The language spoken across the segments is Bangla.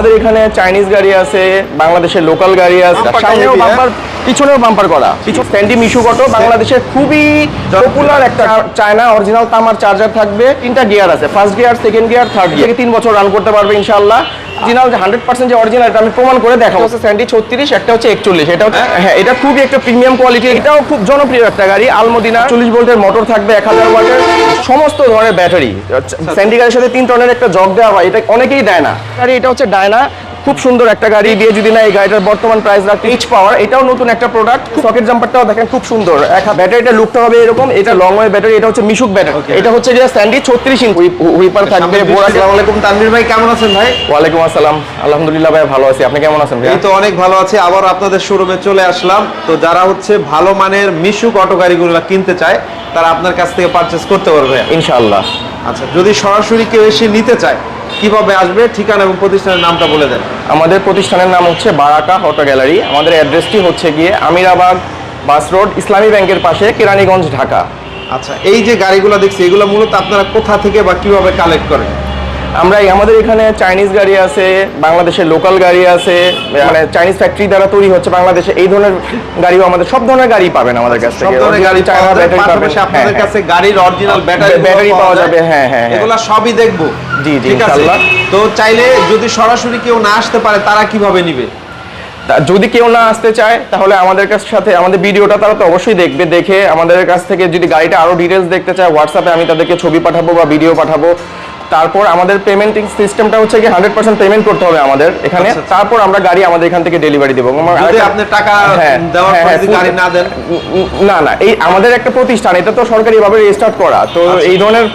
আমাদের এখানে চাইনিজ গাড়ি আছে বাংলাদেশের লোকাল গাড়ি আছে সামনেও বাম্পার পিছনেও বাম্পার করা। কিছু স্ট্যান্ডিং ইস্যু কত বাংলাদেশের খুবই পপুলার একটা চায়না অরিজিনাল তামার চার্জার থাকবে। তিনটা গিয়ার আছে first gear second gear third gear তিন বছর রান করতে পারবে ইনশাআল্লাহ। অরিজিনাল যে হান্ড্রেড পার্সেন্ট যে অরিজিনাল এটা আমি প্রমাণ করে দেখাবো। হচ্ছে স্যান্ডি ছত্রিশ একটা হচ্ছে একচল্লিশ এটা হচ্ছে হ্যাঁ এটা খুবই একটা প্রিমিয়াম কোয়ালিটি এটাও খুব জনপ্রিয় একটা গাড়ি আলমদিনা। চল্লিশ ভোল্টের মোটর থাকবে এক হাজার ওয়াটের। সমস্ত ধরনের ব্যাটারি স্যান্ডি গাড়ির সাথে তিন টনের একটা জগ দেওয়া হয় এটা অনেকেই দেয় না। গাড়ি এটা হচ্ছে ডায়না খুব সুন্দর একটা গাড়ি দিয়ে যদি না এই গাড়িটার বর্তমান প্রাইস রাখতে এইচ পাওয়ার এটাও নতুন একটা প্রোডাক্ট সকেট জাম্পারটাও দেখেন খুব সুন্দর। এক ব্যাটারিটা লুকটা হবে এরকম এটা লং ওয়ে ব্যাটারি এটা হচ্ছে মিশুক ব্যাটারি এটা হচ্ছে যে স্যান্ডি ছত্রিশ ইঞ্চ হুইপার থাকবে। আসসালামু আলাইকুম তানভীর ভাই কেমন আছেন ভাই? ওয়ালাইকুম আসসালাম। আলহামদুলিল্লাহ ভাই ভালো আছি। আপনি কেমন আছেন ভাই এই তো অনেক ভালো আছি। আবার আপনাদের শোরুমে চলে আসলাম। তো যারা হচ্ছে ভালো মানের মিশুক অটো গাড়িগুলো কিনতে চায় তারা আপনার কাছ থেকে পারচেস করতে পারবে। ইনশাআল্লাহ। আচ্ছা যদি সরাসরি কেউ এসে নিতে চায় কীভাবে আসবে ঠিকানা এবং প্রতিষ্ঠানের নামটা বলে দেন। আমাদের প্রতিষ্ঠানের নাম হচ্ছে বারাকা ফটো গ্যালারি। আমাদের অ্যাড্রেসটি হচ্ছে গিয়ে আমিরাবাগ বাস রোড ইসলামী ব্যাংকের পাশে কেরানীগঞ্জ ঢাকা। আচ্ছা এই যে গাড়িগুলো দেখছি এগুলো মূলত আপনারা কোথা থেকে বা কীভাবে কালেক্ট করেন? আমরা আমাদের এখানে চাইনিজ গাড়ি আছে বাংলাদেশের লোকাল গাড়ি আছে মানে চাইনিজ ফ্যাক্টরি দ্বারা তৈরি হচ্ছে বাংলাদেশে। এই ধরনের গাড়িও আমাদের সব ধরনের গাড়ি পাবেন আমাদের কাছ সব থেকে। ধরনের গাড়ি চায়না ব্যাটারি পাবেন। আপনাদের হ্যাঁ, কাছে গাড়ির অরিজিনাল ব্যাটারি ব্যাটারি পাওয়া যাবে, হ্যাঁ, হ্যাঁ, হ্যাঁ। এগুলো সবই দেখব। জি, জি, ইনশাআল্লাহ। তো চাইলে যদি সরাসরি কেউ না আসতে পারে তারা কীভাবে নিবে? যদি কেউ না আসতে চায় তাহলে আমাদের কাছ সাথে আমাদের ভিডিওটা তারা তো অবশ্যই দেখবে দেখে আমাদের কাছ থেকে যদি গাড়িটা আরও ডিটেলস দেখতে চায় হোয়াটসঅ্যাপে আমি তাদেরকে ছবি পাঠাবো বা ভিডিও পাঠাবো। তারপর আমাদের পেমেন্টিং সিস্টেমটা হচ্ছে কি হান্ড্রেড পার্সেন্ট পেমেন্ট করতে হবে আমাদের এখানে। আচ্ছা, আচ্ছা। তারপর আমরা গাড়ি আমাদের এখান থেকে ডেলিভারি দেবো। আপনি টাকা হ্যাঁ, দেওয়ার হ্যাঁ, পর হ্যাঁ, যদি গাড়ি না দেন? না না এই আমাদের একটা প্রতিষ্ঠান এটা তো সরকারিভাবে রেজিস্টার্ড করা। তো আচ্ছা। এই ধরনের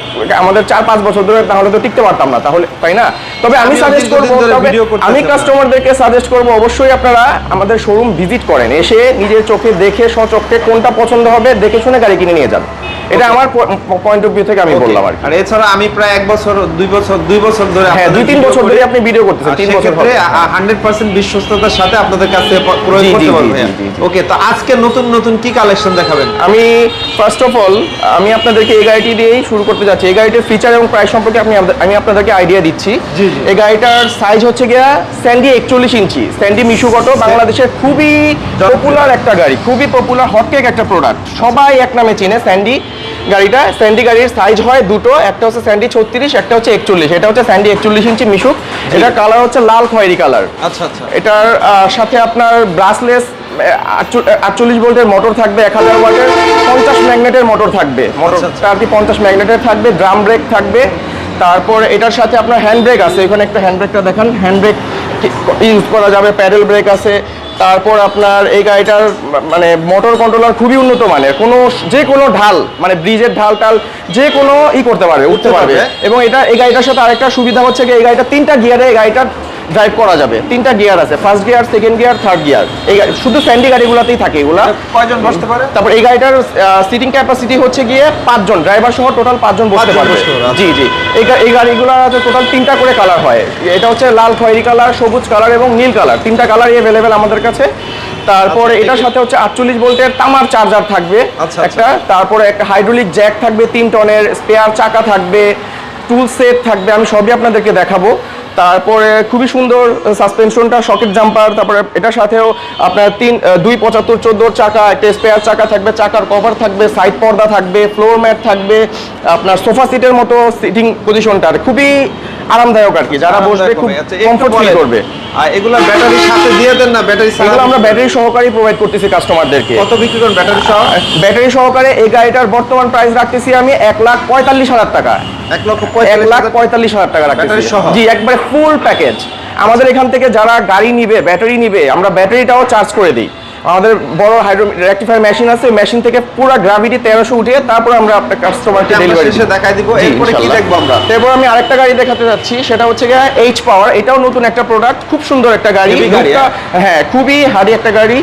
আমাদের চার পাঁচ বছর ধরে তাহলে তো টিকতে পারতাম না তাহলে তাই না? তবে আমি সাজেস্ট করব আমি কাস্টমারদেরকে সাজেস্ট করব অবশ্যই আপনারা আমাদের শোরুম ভিজিট করেন। এসে নিজের চোখে দেখে স্বচক্ষে কোনটা পছন্দ হবে দেখে শুনে গাড়ি কিনে নিয়ে যান। এটা আমার পয়েন্ট অফ ভিউ থেকে আমি বললাম আর এছাড়া আমি প্রায় এক বছর দুই বছর দুই বছর ধরে হ্যাঁ দুই তিন বছর ধরে আপনি ভিডিও করতেছেন তিন বছর সেক্ষেত্রে হবে। হান্ড্রেড বিশ্বস্ততার সাথে আপনাদের কাছে প্রয়োগ জি, জি, করতে জি, পারব। জি, জি, জি। ওকে তো আজকে নতুন নতুন কি কালেকশন দেখাবেন? আমি ফার্স্ট অফ অল আমি আপনাদেরকে এই গাড়িটি দিয়েই শুরু করতে যাচ্ছি। এই গাড়িটির ফিচার এবং প্রাইস সম্পর্কে আমি আপনাদেরকে আইডিয়া দিচ্ছি। এই গাড়িটার সাইজ হচ্ছে গিয়া স্যান্ডি একচল্লিশ ইঞ্চি। স্যান্ডি মিশু কটো বাংলাদেশের খুবই পপুলার একটা গাড়ি খুবই পপুলার হটকেক একটা প্রোডাক্ট সবাই এক নামে চিনে স্যান্ডি গাড়িটা স্যান্ডি গাড়ির সাইজ হয় দুটো একটা হচ্ছে স্যান্ডি ছত্রিশ একটা হচ্ছে একচল্লিশ। এটা হচ্ছে স্যান্ডি একচল্লিশ ইঞ্চি মিশুক। এটার কালার হচ্ছে লাল খয়েরি কালার আচ্ছা আচ্ছা। এটার সাথে আপনার ব্রাসলেস আটচল্লিশ ভোল্টের মোটর থাকবে এক হাজার ওয়াটের পঞ্চাশ ম্যাগনেটের মোটর থাকবে। আচ্ছা, মোটরটা আর কি পঞ্চাশ ম্যাগনেটের থাকবে ড্রাম ব্রেক থাকবে। তারপর এটার সাথে আপনার হ্যান্ড ব্রেক আছে। এখানে একটা হ্যান্ড ব্রেকটা দেখান। হ্যান্ড ব্রেক ইউজ করা যাবে প্যাডেল ব্রেক আছে। তারপর আপনার এই গাড়িটার মানে মোটর কন্ট্রোলার খুবই উন্নত মানের কোনো যে কোনো ঢাল মানে ব্রিজের ঢাল টাল যে কোনো ই করতে পারবে উঠতে পারবে। এবং এটা এই গাড়িটার সাথে আরেকটা সুবিধা হচ্ছে কি এই গাড়িটা তিনটা গিয়ারে এই গাড়িটা ড্রাইভ করা যাবে। তিনটা গিয়ার আছে। First gear second gear third gear এই গাড়ি- শুধু স্যান্ডি গাড়িগুলোতেই থাকে এগুলা। কয়জন বসতে পারে? তারপর এই গাড়িটার সিটিং ক্যাপাসিটি হচ্ছে গিয়ে পাঁচজন। ড্রাইভার সহ টোটাল পাঁচজন বসতে পারবে। আচ্ছা। জি জি। এই এই গাড়িগুলো আছে টোটাল তিনটা করে কালার হয়। এটা হচ্ছে লাল খয়েরি কালার সবুজ কালার এবং নীল কালার তিনটা কালারই অ্যাভেলেবেল আমাদের কাছে। তারপরে আচ্ছা, এটার সাথে হচ্ছে আটচল্লিশ ভোল্টের তামার চার্জার থাকবে আচ্ছা, একটা। তারপরে একটা হাইড্রোলিক জ্যাক থাকবে তিন টনের স্পেয়ার চাকা থাকবে টুল সেট থাকবে আমি সবই আপনাদেরকে দেখাবো। তারপরে খুবই সুন্দর সাসপেনশনটা সকেট জাম্পার তারপরে এটার সাথেও আপনার তিন দুই পঁচাত্তর চোদ্দোর চাকা একটা স্পেয়ার চাকা থাকবে চাকার কভার থাকবে সাইড পর্দা থাকবে ফ্লোর ম্যাট থাকবে আপনার সোফা সিটের মতো সিটিং পজিশনটা খুবই আরামদায়ক আর কি যারা বসবে খুব আচ্ছা, কমফোর্ট ফিল করবে। আর এগুলা ব্যাটারির সাথে দিয়ে দেন না ব্যাটারি এগুলো আমরা ব্যাটারি সহকারী প্রোভাইড করতেছি কাস্টমারদেরকে কত বিক্রি করেন ব্যাটারি সহ? ব্যাটারি সহকারে এই গাড়িটার বর্তমান প্রাইস রাখতেছি আমি এক লাখ পঁয়তাল্লিশ হাজার টাকা। এক লক্ষ এক লাখ পঁয়তাল্লিশ হাজার টাকা রাখতেছি। জি একবারে ফুল প্যাকেজ আমাদের এখান থেকে যারা গাড়ি নিবে ব্যাটারি নিবে, আমরা ব্যাটারিটাও চার্জ করে দিই। আমাদের বড় হাইড্রো রেক্টিফায়ার মেশিন আছে মেশিন থেকে পুরো গ্রাভিটি তেরোশো উঠিয়ে তারপর আমরা আপনার কাস্টমারকে ডেলিভারি দেখাই দিব এরপরে কি দেখব আমরা? এরপর আমি আরেকটা গাড়ি দেখাতে যাচ্ছি সেটা হচ্ছে গিয়ে এইচ পাওয়ার এটাও নতুন একটা প্রোডাক্ট খুব সুন্দর একটা গাড়ি। গাড়ি, হ্যাঁ। খুবই হার্ডি একটা গাড়ি।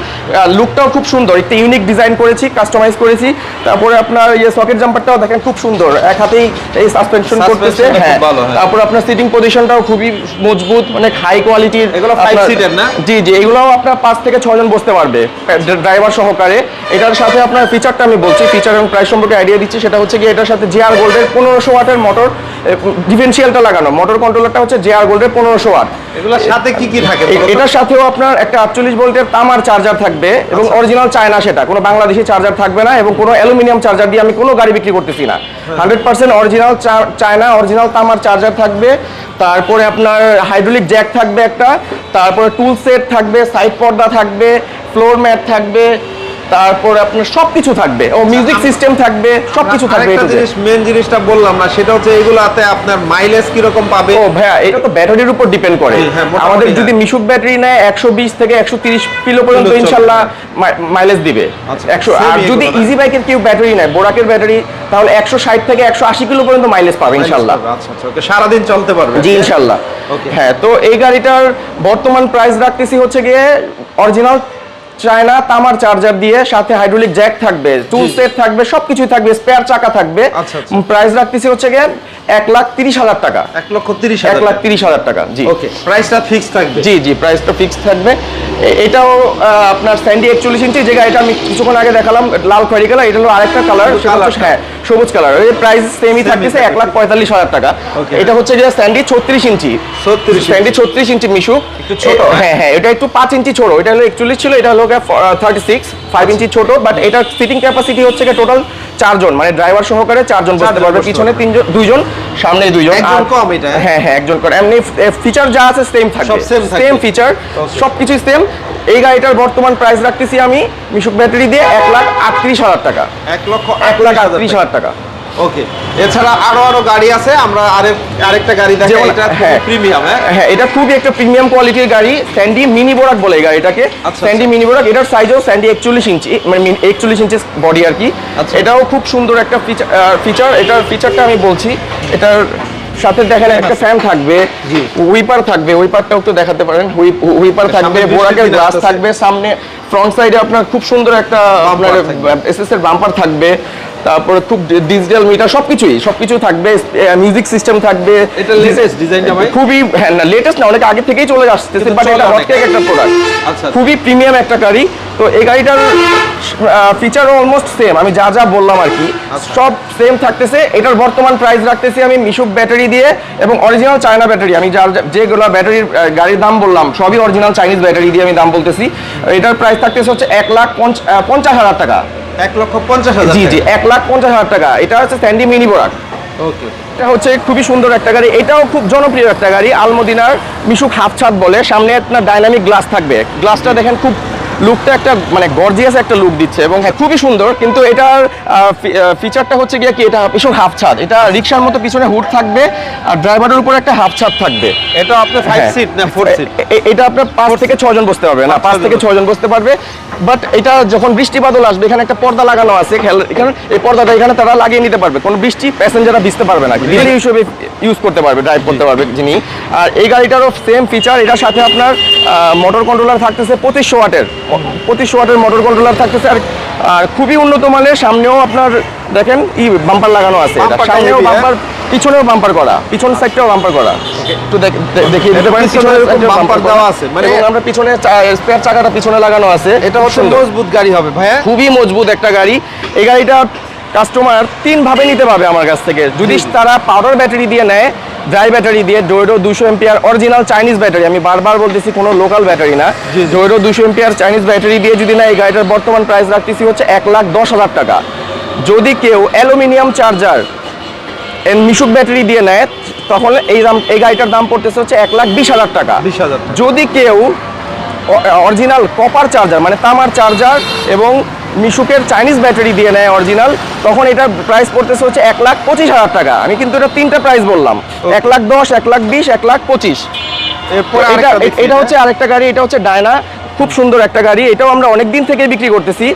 লুকটাও খুব সুন্দর একটা ইউনিক ডিজাইন করেছি কাস্টমাইজ করেছি। তারপরে আপনার ইয়ে সকেট জাম্পারটাও দেখেন খুব সুন্দর এক হাতেই এই সাসপেনশন করতেছে হ্যাঁ। হ্যাঁ। তারপর আপনার সিটিং পজিশনটাও খুবই মজবুত অনেক হাই কোয়ালিটির এগুলো five seater না? জি জি এগুলোও আপনার পাঁচ থেকে ছয় জন বসতে পারবে। ড্রাইভার সহকারে। এটার সাথে আপনার ফিচারটা আমি বলছি ফিচার এবং প্রাইস সম্পর্কে আইডিয়া দিচ্ছি, সেটা হচ্ছে কি এটার সাথে জিআর গোল্ডের পনেরোশো ওয়াটের মোটর ডিফারেন্সিয়ালটা লাগানো। মোটর কন্ট্রোলারটা হচ্ছে জেআর গোল্ডের পনেরোশো ওয়াট এগুলোর সাথে কি কি থাকে? এটার সাথেও আপনার একটা আটচল্লিশ ভোল্টের তামার চার্জার থাকবে এবং অরিজিনাল চায়না সেটা। কোনো বাংলাদেশি চার্জার থাকবে না এবং কোনো অ্যালুমিনিয়াম চার্জার দিয়ে আমি কোনো গাড়ি বিক্রি করতেছি না। Hundred percent original China original তামার চার্জার থাকবে। তারপরে আপনার হাইড্রোলিক জ্যাক থাকবে একটা। তারপরে টুল সেট থাকবে সাইড পর্দা থাকবে ফ্লোর ম্যাট থাকবে তারপরে আপনার সবকিছু থাকবে। ও মিউজিক সিস্টেম থাকবে সবকিছু থাকবে to জিনিস মেন জিনিসটা বললাম না সেটা হচ্ছে এগুলাতে আপনার মাইলেজ কীরকম পাবে? ও ভাইয়া এটা তো ব্যাটারির উপর ডিপেন্ড করে। হ্যাঁ, মোটামুটি আমাদের হ্যাঁ। যদি মিশুক ব্যাটারি নেয় একশো বিশ থেকে একশো তিরিশ কিলো পর্যন্ত। ইনশাল্লাহ মাইলেজ দিবে। আচ্ছা, একশো same আর যদি ইজি বাইকের কেউ ব্যাটারি নেয় বোরাকের ব্যাটারি তাহলে একশো ষাট থেকে একশো আশি কিলো পর্যন্ত মাইলেজ পাবে ইনশাল্লাহ। আচ্ছা আচ্ছা ওকে সারাদিন চলতে পারবে। জি ইনশাল্লাহ। Okay. হ্যাঁ তো এই গাড়িটার বর্তমান প্রাইস রাখতেছি হচ্ছে গিয়ে অরিজিনাল চায়না তামার চার্জার দিয়ে সাথে হাইড্রোলিক জ্যাক থাকবে টুল সেট থাকবে সবকিছু থাকবে স্পেয়ার চাকা থাকবে। আচ্ছা, আচ্ছা। প্রাইস রাখতেছি হচ্ছে গিয়ে এক লাখ তিরিশ হাজার টাকা। এক লক্ষ তিরিশ এক হাজার লাখ তিরিশ হাজার টাকা জি। ওকে প্রাইসটা ফিক্স থাকবে। জি জি প্রাইসটা ফিক্স থাকবে। এটাও আপনার স্যান্ডি একচল্লিশ ইঞ্চি যে গাড়িটা আমি কিছুক্ষণ আগে দেখালাম লাল খয়েরি কালার এটা হলো আরেকটা কালার হ্যাঁ সবুজ কালার। এর প্রাইস সেমই থাকতেছে থাকে। এক লাখ পঁয়তাল্লিশ হাজার টাকা। এটা হচ্ছে যে স্যান্ডি ছত্রিশ ইঞ্চি। 36 স্ট্যান্ডি স্যান্ডি ছত্রিশ ইঞ্চি মিশু। একটু ছোট, হ্যাঁ? হ্যাঁ এটা একটু পাঁচ ইঞ্চি ছোট। এটা হলো একচল্লিশ ছিল এটা হলো থার্টি সিক্স ফাইভ ইঞ্চি ছোট বাট এটা সিটিং ক্যাপাসিটি হচ্ছে টোটাল চারজন মানে ড্রাইভার সহকারে চারজন বসতে পারবে। পিছনে পিছনে জন তিনজন দুইজন। সামনে দুইজন। একজন কম এটা, হ্যাঁ? হ্যাঁ হ্যাঁ একজন করে এমনি ফিচার যা আছে সেম থাকবে। সেম ফিচার সবকিছু সেম এই গাড়িটার বর্তমান প্রাইস রাখতেছি আমি মিশুক ব্যাটারি দিয়ে এক লাখ আটত্রিশ হাজার টাকা। এক লক্ষ এক লাখ আটত্রিশ হাজার টাকা। ওকে এছাড়া আরও আরও গাড়ি আছে আমরা আরেক আরেকটা গাড়ি দেখাই। এটা। প্রিমিয়াম হ্যাঁ? হ্যাঁ এটা খুবই একটা প্রিমিয়াম কোয়ালিটির গাড়ি। স্যান্ডি মিনি বোরাক বলে এই গাড়িটাকে। স্যান্ডি মিনি বোরাক এটার সাইজও স্যান্ডি একচল্লিশ ইঞ্চি মানে একচল্লিশ ইঞ্চি বডি আর কি। আচ্ছা। এটাও খুব সুন্দর একটা ফিচার ফিচার এটার ফিচারটা আমি বলছি এটার সাথে দেখেন একটা ফ্যান থাকবে। উইপার থাকবে উইপারটাও একটু দেখাতে পারেন। উইপার থাকবে বোরাকের গ্লাস থাকবে সামনে ফ্রন্ট সাইডে আপনার খুব সুন্দর একটা আপনার। এসএস এর বাম্পার থাকবে। তারপরে খুব ডিজিটাল মিটার সবকিছুই সবকিছু থাকবে মিউজিক সিস্টেম থাকবে। এটা ভাই? খুবই হ্যাঁ না লেটেস্ট না অনেক আগে থেকেই চলে আসতেছে বাট এটা হটকেক একটা প্রোডাক্ট আচ্ছা। খুবই প্রিমিয়াম একটা গাড়ি। তো এই গাড়িটার ফিচারও অলমোস্ট সেম আমি যা যা বললাম আর কি। আচ্ছা। সব সেম থাকতেছে এটার বর্তমান প্রাইস রাখতেছি আমি মিশুক ব্যাটারি দিয়ে এবং অরিজিনাল চায়না ব্যাটারি আমি যার যেগুলো ব্যাটারির গাড়ির দাম বললাম সবই অরিজিনাল চাইনিজ ব্যাটারি দিয়ে আমি দাম বলতেছি। এটার প্রাইস থাকতেছে হচ্ছে এক লাখ পঞ্চাশ হাজার টাকা। এক লক্ষ পঞ্চাশ হাজার জি জি এক লাখ পঞ্চাশ হাজার টাকা। এটা হচ্ছে স্যান্ডি মিনি বোরাক ওকে। এটা হচ্ছে খুবই সুন্দর একটা গাড়ি। এটাও খুব জনপ্রিয় একটা গাড়ি আলমদিনার মিশুক হাফ ছাদ বলে। সামনে আপনার ডাইনামিক গ্লাস থাকবে। গ্লাসটা দেখেন খুব লুকটা একটা মানে গর্জিয়াস একটা লুক দিচ্ছে এবং হ্যাঁ খুবই সুন্দর কিন্তু এটার ফিচারটা হচ্ছে গিয়ে কি এটা মিশুক হাফ ছাদ। এটা রিক্সার মতো পিছনে হুড থাকবে আর ড্রাইভারের উপর একটা হাফ ছাদ থাকবে। এটা আপনার ফাইভ হ্যাঁ। সিট না ফোর সিট এটা আপনার পাঁচ থেকে ছজন বসতে পারবে না পাঁচ থেকে ছজন বসতে পারবে বাট এটা যখন বৃষ্টি বাদল আসবে এখানে একটা পর্দা লাগানো আছে এখানে এই পর্দাটা এখানে তারা লাগিয়ে নিতে পারবে কোনো বৃষ্টি প্যাসেঞ্জাররা ভিজতে পারবে না হিসেবে ইউজ করতে পারবে ড্রাইভ করতে পারবে যিনি। আর এই গাড়িটারও সেম ফিচার এটার সাথে আপনার মোটর কন্ট্রোলার থাকতেছে পঁচিশশো ওয়াটের। পঁচিশশো ওয়াটের মোটর কন্ট্রোলার থাকতেছে। আর আর খুবই উন্নত মানের সামনেও আপনার দেখেন ই বাম্পার লাগানো আছে এটা। সামনেও হ্যাঁ? বাম্পার পিছনেও বাম্পার করা। পিছন সাইডটাও বাম্পার করা। দে- দেখিয়ে দিতে পারেন পিছনে bumper দেওয়া আছে, মানে- আমরা পিছনে স্পেয়ার চাকাটা পিছনে লাগানো আছে। এটা হচ্ছে। মজবুত গাড়ি হবে ভাইয়া। খুবই মজবুত একটা গাড়ি। এই গাড়িটা কাস্টমার তিন ভাবে নিতে পারবে আমার কাছ থেকে। যদি তারা পাউডার ব্যাটারি দিয়ে নেয় ড্রাই ব্যাটারি দিয়ে ডোয়েডো দুশো এমপিআর অরিজিনাল চাইনিজ ব্যাটারি আমি বারবার বলতেছি কোনো লোকাল ব্যাটারি না। ডোয়েডো দুশো এমপিআর চাইনিজ ব্যাটারি দিয়ে যদি না এই গাড়িটার বর্তমান প্রাইস রাখতেছি হচ্ছে এক লাখ দশ হাজার টাকা। যদি কেউ অ্যালুমিনিয়াম চার্জার মিশুক ব্যাটারি দিয়ে নেয় তখন এই দাম এই গাড়িটার দাম পড়তেছে হচ্ছে এক লাখ বিশ হাজার টাকা। বিশ হাজার যদি কেউ অরিজিনাল কপার চার্জার মানে তামার চার্জার এবং মিশুকের চাইনিজ ব্যাটারি দিয়ে নেয় অরিজিনাল তখন এটার প্রাইস পড়তেছে হচ্ছে এক লাখ পঁচিশ হাজার টাকা। আমি কিন্তু এটা তিনটা প্রাইস বললাম। এক লাখ দশ এক লাখ বিশ এক লাখ পঁচিশ। এটা এটা হচ্ছে আরেকটা গাড়ি এটা হচ্ছে ডায়না খুব সুন্দর একটা গাড়ি। এটাও আমরা অনেক দিন থেকে বিক্রি করতেছি।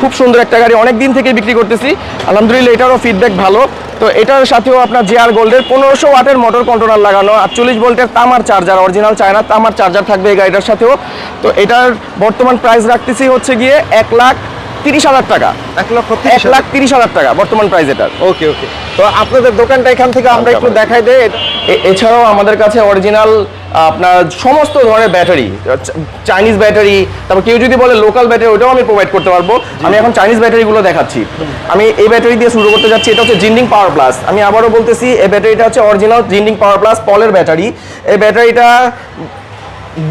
খুব সুন্দর একটা গাড়ি অনেক দিন থেকে বিক্রি করতেছি। আলহামদুলিল্লাহ এটারও ফিডব্যাক ভালো। তো এটার সাথেও আপনার জেআর গোল্ডের পনেরোশো ওয়াটের মোটর কন্ট্রোলার লাগানো আটচল্লিশ ভোল্টের তামার চার্জার অরিজিনাল চায়না তামার চার্জার থাকবে এই গাড়িটার সাথেও। তো এটার বর্তমান প্রাইস রাখতেছি হচ্ছে গিয়ে এক লাখ তিরিশ হাজার টাকা। এক লক্ষ এক লাখ তিরিশ হাজার টাকা বর্তমান প্রাইস এটার। ওকে ওকে তো আপনাদের দোকানটা এখান থেকে আমরা একটু দেখাই দেই। এ- এছাড়াও আমাদের কাছে অরিজিনাল আপনার সমস্ত ধরনের ব্যাটারি চাইনিজ ব্যাটারি তারপর কেউ যদি বলে লোকাল ব্যাটারি ওটাও আমি প্রোভাইড করতে পারব। আমি এখন চাইনিজ ব্যাটারিগুলো দেখাচ্ছি। আমি এই ব্যাটারি দিয়ে শুরু করতে যাচ্ছি এটা হচ্ছে জিন্ডিং পাওয়ার প্লাস আমি আবারও বলতেছি এই ব্যাটারিটা হচ্ছে অরিজিনাল জিন্ডিং পাওয়ার প্লাস পলের ব্যাটারি এই ব্যাটারিটা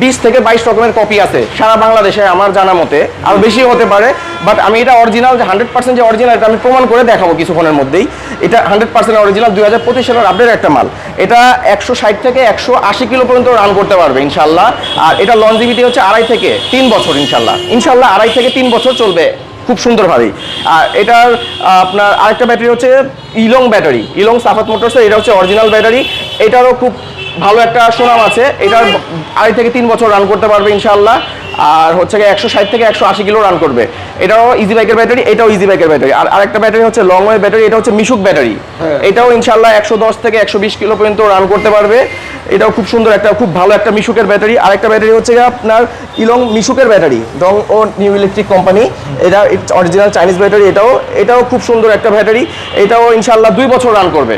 বিশ থেকে বাইশ রকমের কপি আছে। সারা বাংলাদেশে আমার জানা মতে আরও বেশি হতে পারে বাট আমি এটা অরিজিনাল যে হান্ড্রেড পার্সেন্ট যে অরিজিনাল এটা আমি প্রমাণ করে দেখাবো কিছুক্ষণের মধ্যেই। এটা হান্ড্রেড পার্সেন্ট অরিজিনাল দুই হাজার পঁচিশ সালের আপডেট একটা মাল। এটা একশো ষাট থেকে একশো আশি কিলো পর্যন্ত রান করতে পারবে ইনশাল্লাহ আর এটা লঞ্জিভিটি হচ্ছে আড়াই থেকে তিন বছর ইনশাল্লাহ ইনশাল্লাহ আড়াই থেকে তিন বছর চলবে খুব সুন্দরভাবেই। আর এটার, আপনার আরেকটা ব্যাটারি হচ্ছে ইলং ব্যাটারি ইলং সাফাত মোটরসের এটা হচ্ছে অরিজিনাল ব্যাটারি এটারও খুব ভালো একটা সুনাম আছে। এটা আড়াই থেকে তিন বছর রান করতে পারবে ইনশাল্লাহ আর হচ্ছে গিয়ে একশো ষাট থেকে একশো আশি কিলো রান করবে। এটাও ইজি বাইকের ব্যাটারি এটাও ইজি বাইকের ব্যাটারি আর আরেকটা ব্যাটারি হচ্ছে লং ওয়ে ব্যাটারি এটা হচ্ছে মিশুক ব্যাটারি এটাও ইনশাল্লাহ একশো দশ থেকে একশো বিশ কিলো পর্যন্ত রান করতে পারবে। এটাও খুব সুন্দর একটা খুব ভালো একটা মিশুকের ব্যাটারি। আর একটা ব্যাটারি হচ্ছে আপনার ইলং মিশুকের ব্যাটারি ডং ও নিউ ইলেকট্রিক কোম্পানি। এটা অরিজিনাল চাইনিজ ব্যাটারি এটাও এটাও খুব সুন্দর একটা ব্যাটারি। এটাও ইনশাল্লাহ দুই বছর রান করবে।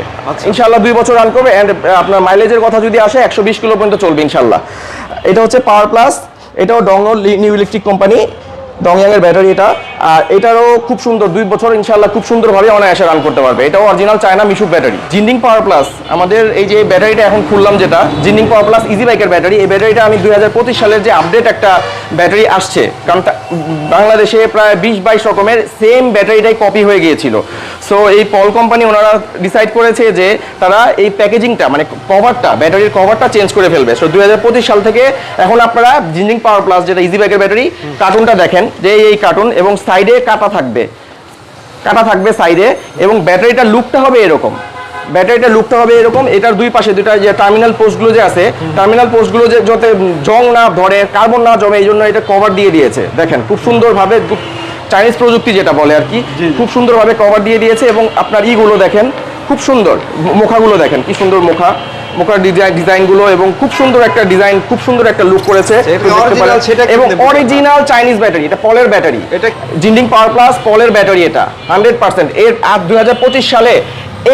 ইনশাল্লাহ দুই বছর রান করবে অ্যান্ড আপনার মাইলেজের কথা যদি আসে একশো বিশ কিলো পর্যন্ত চলবে ইনশাল্লাহ এটা হচ্ছে পাওয়ার প্লাস এটাও ডং ও নিউ ইলেকট্রিক কোম্পানি। ডংয়াং এর ব্যাটারি এটা। আর এটারও খুব সুন্দর, দুই বছর ইনশাল্লাহ খুব সুন্দরভাবে অনেক অনায়াসে রান করতে পারবে। এটাও অরিজিনাল চায়না মিশুক ব্যাটারি জিন্ডিং পাওয়ার প্লাস আমাদের এই যে ব্যাটারিটা এখন খুললাম যেটা জিন্ডিং পাওয়ার প্লাস ইজি বাইকের ব্যাটারি এই ব্যাটারিটা আমি দুই হাজার পঁচিশ সালের যে আপডেট একটা ব্যাটারি আসছে, কারণ বাংলাদেশে প্রায় বিশ বাইশ রকমের সেম ব্যাটারিটাই কপি হয়ে গিয়েছিল। সো এই পল কোম্পানি ওনারা ডিসাইড করেছে যে তারা এই প্যাকেজিংটা মানে কভারটা ব্যাটারির কভারটা চেঞ্জ করে ফেলবে। সো দুই সাল থেকে এখন আপনারা জিন্ডিং পাওয়ার প্লাস যেটা ইজি বাইকের ব্যাটারি কার্টুনটা দেখেন যে এই কার্টুন এবং সাইডে কাটা থাকবে। কাটা থাকবে সাইডে এবং ব্যাটারিটা লুকটা হবে এরকম। ব্যাটারিটা লুকটা হবে এরকম। এটার দুই পাশে দুটা যে টার্মিনাল পোস্টগুলো যে আছে টার্মিনাল পোস্টগুলো যে যাতে জং না ধরে কার্বন না জমে এই জন্য এটা কভার দিয়ে দিয়েছে। দেখেন খুব সুন্দরভাবে চাইনিজ প্রযুক্তি যেটা বলে আর কি খুব সুন্দরভাবে কভার দিয়ে দিয়েছে এবং আপনার ইগুলো দেখেন খুব সুন্দর মুখাগুলো দেখেন কি সুন্দর মুখা মুখার ডিজাইন ডিজাইনগুলো এবং খুব সুন্দর একটা ডিজাইন খুব সুন্দর একটা লুক করেছে এবং অরিজিনাল চাইনিজ ব্যাটারি এটা পলের ব্যাটারি এটা জিন্ডিং পাওয়ার প্লাস পলের ব্যাটারি এটা হান্ড্রেড পার্সেন্ট এর আর দুই সালে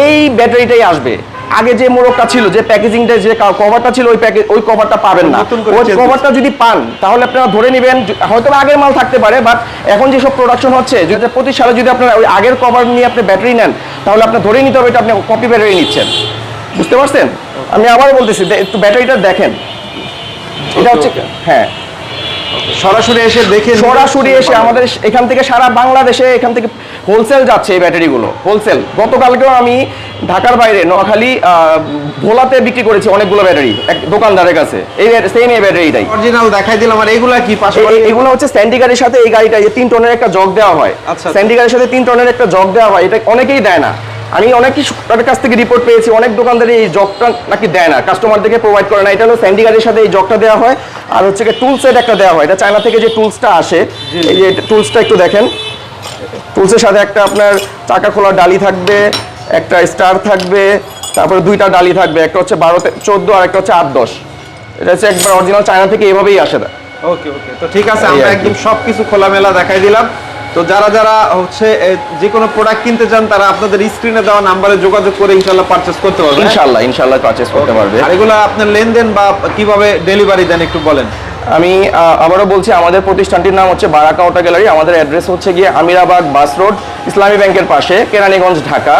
এই ব্যাটারিটাই আসবে। আগে যে মোড়কটা ছিল যে প্যাকেজিংটা যে কভারটা ছিল ওই প্যাকেজ ওই কভারটা পাবেন না। ওই কভারটা যদি পান তাহলে আপনারা ধরে নেবেন হয়তো আগের মাল থাকতে পারে বাট এখন যেসব প্রোডাকশন হচ্ছে দুই প্রতি সালে যদি আপনারা ওই আগের কভার নিয়ে আপনি ব্যাটারি নেন তাহলে আপনার ধরে নিতে হবে এটা আপনি কপি ব্যাটারি নিচ্ছেন। বুঝতে পারছেন? আমি আবারও বলতেছি একটু ব্যাটারিটা দেখেন। এটা হচ্ছে হ্যাঁ। সরাসরি এসে দেখে সরাসরি এসে আমাদের এখান থেকে সারা বাংলাদেশে এখান থেকে হোলসেল যাচ্ছে এই ব্যাটারিগুলো হোলসেল গতকালকেও আমি ঢাকার বাইরে নোয়াখালী ভোলাতে বিক্রি করেছি অনেকগুলো ব্যাটারি এক দোকানদারের কাছে। এই সেম এই ব্যাটারিটাই। অরিজিনাল দেখাই দিলাম আর এগুলা কি পাশাপাশি এগুলো হচ্ছে স্যান্ডি গাড়ির সাথে এই গাড়িটা তিন টনের একটা জগ দেওয়া হয়। আচ্ছা। স্যান্ডি গাড়ির সাথে তিন টনের একটা জগ দেওয়া হয় এটা অনেকেই দেয় না। আমি অনেক কিছু তাদের কাছ থেকে রিপোর্ট পেয়েছি। অনেক দোকানদারি এই জগটা নাকি দেয় না কাস্টমারদেরকে প্রোভাইড করে না। এটা হলো স্যান্ডি গাড়ির সাথে এই জগটা দেওয়া হয়। আর হচ্ছে কি টুল সেট একটা দেওয়া হয়। এটা চায়না থেকে যে টুলসটা আসে এই যে টুলসটা একটু দেখেন। টুলসের সাথে একটা আপনার চাকা খোলা ডালি থাকবে একটা স্টার থাকবে তারপরে দুইটা ডালি থাকবে। একটা হচ্ছে বারো চোদ্দ আর একটা হচ্ছে আট দশ। এটা হচ্ছে একবার অরিজিনাল চায়না থেকে এভাবেই আসে। ওকে ওকে তো ঠিক আছে আমরা। একদম সবকিছু খোলামেলা দেখাই দিলাম। তো যারা যারা হচ্ছে যে কোনো প্রোডাক্ট কিনতে চান তারা আপনাদের স্ক্রিনে দেওয়া নাম্বারে যোগাযোগ করে ইনশাল্লাহ পারচেস করতে পারবেন। হ্যাঁ? ইনশাল্লাহ ইনশাল্লাহ পারচেস করতে পারবে। আর এগুলো আপনার লেনদেন বা কীভাবে ডেলিভারি দেন একটু বলেন। আমি আবারও বলছি আমাদের প্রতিষ্ঠানটির নাম হচ্ছে বারাকা অটো গ্যালারি। আমাদের অ্যাড্রেস হচ্ছে গিয়ে আমিরাবাদ বাস রোড ইসলামী ব্যাংকের পাশে কেরানীগঞ্জ ঢাকা।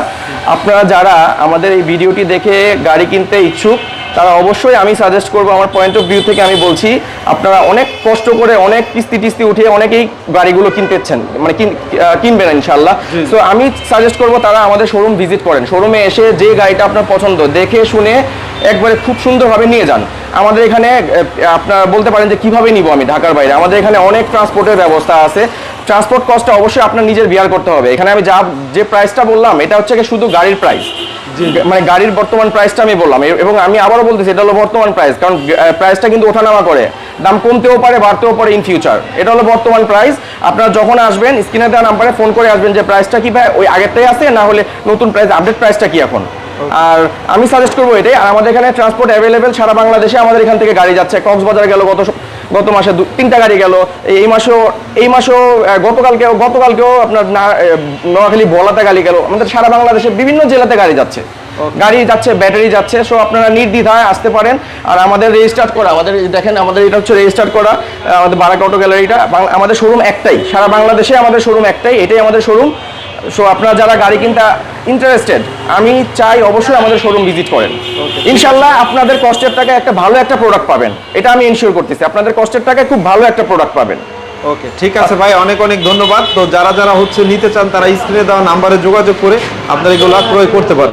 আপনারা যারা আমাদের এই ভিডিওটি দেখে গাড়ি কিনতে ইচ্ছুক তারা অবশ্যই আমি সাজেস্ট করব আমার পয়েন্ট অফ ভিউ থেকে আমি বলছি আপনারা অনেক কষ্ট করে অনেক কিস্তি টিস্তি উঠিয়ে অনেকেই গাড়িগুলো কিনতেছেন মানে কিনবেন ইনশাল্লাহ সো আমি সাজেস্ট করব তারা আমাদের শোরুম ভিজিট করেন। শোরুমে এসে যে গাড়িটা আপনার পছন্দ দেখে শুনে একবারে খুব সুন্দরভাবে নিয়ে যান। আমাদের এখানে আপনার বলতে পারেন যে কীভাবে নিব আমি ঢাকার বাইরে? আমাদের এখানে অনেক ট্রান্সপোর্টের ব্যবস্থা আছে। ট্রান্সপোর্ট কস্টটা অবশ্যই আপনার নিজের বিয়ার করতে হবে। এখানে আমি যা যে প্রাইসটা বললাম এটা হচ্ছে শুধু গাড়ির প্রাইস মানে গাড়ির বর্তমান প্রাইসটা আমি বললাম। এবং আমি আবারও বলতেছি এটা হলো বর্তমান প্রাইস কারণ প্রাইসটা কিন্তু ওঠানামা করে। দাম কমতেও পারে বাড়তেও পারে ইন ফিউচার এটা হলো বর্তমান প্রাইস আপনারা যখন আসবেন স্ক্রিনে দেওয়া নাম্বারে ফোন করে আসবেন যে প্রাইসটা কি ভাই? ওই আগেরটাই আছে না হলে নতুন প্রাইস আপডেট প্রাইসটা কি এখন? আর আমি সাজেস্ট করব এটাই। আর আমাদের এখানে ট্রান্সপোর্ট অ্যাভেলেবেল সারা বাংলাদেশে আমাদের এখান থেকে গাড়ি যাচ্ছে। কক্সবাজার গেল গত গত মাসে দু- তিনটা গাড়ি গেল। এই মাসেও এই মাসেও গতকালকেও গতকালকেও আপনার নোয়াখালী বলাতে গাড়ি গেল। আমাদের সারা বাংলাদেশে বিভিন্ন জেলাতে গাড়ি যাচ্ছে। গাড়ি যাচ্ছে ব্যাটারি যাচ্ছে সো আপনারা নির্দ্বিধায় আসতে পারেন। আর আমাদের রেজিস্টার করা আমাদের দেখেন আমাদের এটা হচ্ছে রেজিস্টার করা আমাদের বারাক অটো গ্যালারিটা আমাদের শোরুম একটাই। সারা বাংলাদেশে আমাদের শোরুম একটাই। এটাই আমাদের শোরুম সো আপনারা যারা গাড়ি কিনতে ইন্টারেস্টেড আমি চাই অবশ্যই আমাদের শোরুম ভিজিট করেন। ইনশাল্লাহ আপনাদের কষ্টের টাকায় একটা ভালো একটা প্রোডাক্ট পাবেন। এটা আমি ইনশিওর করতেছি। আপনাদের কষ্টের টাকায় খুব ভালো একটা প্রোডাক্ট পাবেন। ওকে ঠিক আছে ভাই অনেক অনেক ধন্যবাদ। তো যারা যারা হচ্ছে নিতে চান তারা স্ক্রিনে দেওয়া নাম্বারে যোগাযোগ করে আপনারা এগুলো ক্রয় করতে পারেন